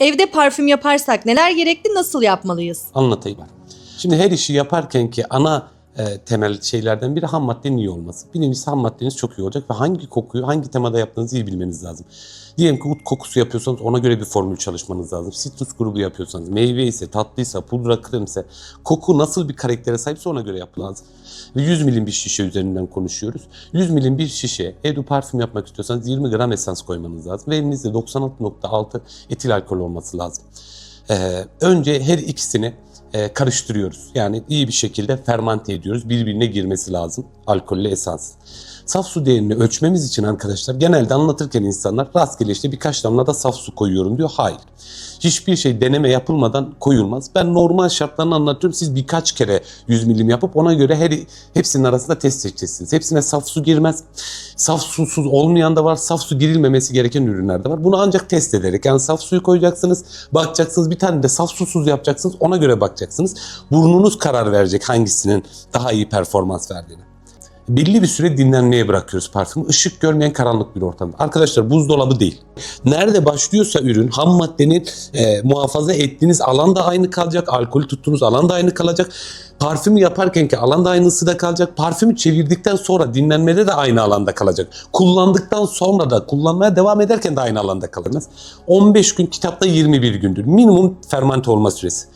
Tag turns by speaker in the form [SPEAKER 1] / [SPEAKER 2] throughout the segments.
[SPEAKER 1] Evde parfüm yaparsak neler gerekli, nasıl yapmalıyız?
[SPEAKER 2] Anlatayım. Şimdi her işi yaparken ki ana e, temel şeylerden biri ham maddenin iyi olması. Birincisi ham maddeniz çok iyi olacak ve hangi kokuyu hangi temada yaptığınızı iyi bilmeniz lazım. Diyelim ki ut kokusu yapıyorsanız ona göre bir formül çalışmanız lazım. Citrus grubu yapıyorsanız, meyve ise, tatlıysa, pudra krem ise, koku nasıl bir karaktere sahipse ona göre yapmanız lazım. Ve 100 milim bir şişe üzerinden konuşuyoruz. 100 milim bir şişe edu parfüm yapmak istiyorsanız 20 gram esans koymanız lazım. Ve elinizde 96.6 etil alkol olması lazım. Ee, önce her ikisini e, karıştırıyoruz. Yani iyi bir şekilde fermante ediyoruz. Birbirine girmesi lazım alkollü esans. Saf su değerini ölçmemiz için arkadaşlar genelde anlatırken insanlar rastgele işte birkaç damla da saf su koyuyorum diyor. Hayır. Hiçbir şey deneme yapılmadan koyulmaz. Ben normal şartlarını anlatıyorum. Siz birkaç kere 100 milim yapıp ona göre her hepsinin arasında test edeceksiniz. Hepsine saf su girmez. Saf susuz olmayan da var. Saf su girilmemesi gereken ürünler de var. Bunu ancak test ederek yani saf suyu koyacaksınız. Bakacaksınız bir tane de saf susuz yapacaksınız. Ona göre bakacaksınız. Burnunuz karar verecek hangisinin daha iyi performans verdiğini belli bir süre dinlenmeye bırakıyoruz parfümü. Işık görmeyen karanlık bir ortamda. Arkadaşlar buzdolabı değil. Nerede başlıyorsa ürün ham maddenin e, muhafaza ettiğiniz alan da aynı kalacak. Alkolü tuttuğunuz alan da aynı kalacak. Parfümü yaparken ki alan da aynısı da kalacak. Parfümü çevirdikten sonra dinlenmede de aynı alanda kalacak. Kullandıktan sonra da kullanmaya devam ederken de aynı alanda kalırız. 15 gün kitapta 21 gündür. Minimum fermente olma süresi.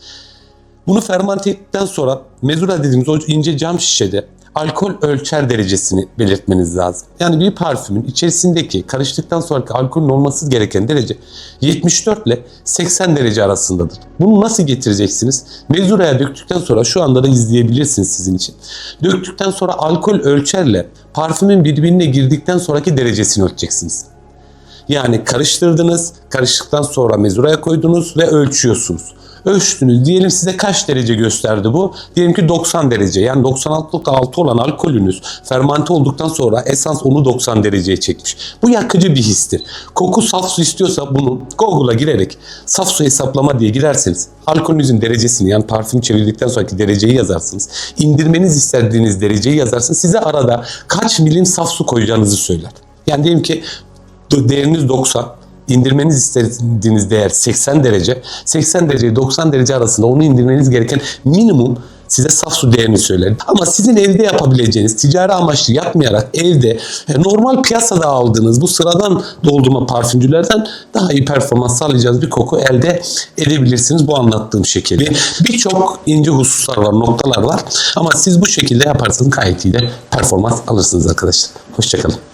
[SPEAKER 2] Bunu fermente ettikten sonra mezura dediğimiz o ince cam şişede alkol ölçer derecesini belirtmeniz lazım. Yani bir parfümün içerisindeki karıştıktan sonraki alkolün olması gereken derece 74 ile 80 derece arasındadır. Bunu nasıl getireceksiniz? Mezuraya döktükten sonra şu anda da izleyebilirsiniz sizin için. Döktükten sonra alkol ölçerle parfümün birbirine girdikten sonraki derecesini ölçeceksiniz. Yani karıştırdınız, karıştıktan sonra mezuraya koydunuz ve ölçüyorsunuz. Ölçtünüz. Diyelim size kaç derece gösterdi bu? Diyelim ki 90 derece. Yani 96.6 olan alkolünüz fermante olduktan sonra esans onu 90 dereceye çekmiş. Bu yakıcı bir histir. Koku saf su istiyorsa bunu Google'a girerek saf su hesaplama diye girerseniz alkolünüzün derecesini yani parfüm çevirdikten sonraki dereceyi yazarsınız. İndirmeniz istediğiniz dereceyi yazarsınız. Size arada kaç milim saf su koyacağınızı söyler. Yani diyelim ki değeriniz 90, indirmeniz istediğiniz değer 80 derece. 80 derece 90 derece arasında onu indirmeniz gereken minimum size saf su değerini söyler. Ama sizin evde yapabileceğiniz ticari amaçlı yapmayarak evde e, normal piyasada aldığınız bu sıradan doldurma parfümcülerden daha iyi performans sağlayacağınız bir koku elde edebilirsiniz bu anlattığım şekilde. Birçok ince hususlar var, noktalar var. Ama siz bu şekilde yaparsanız gayet iyi de performans alırsınız arkadaşlar. Hoşçakalın.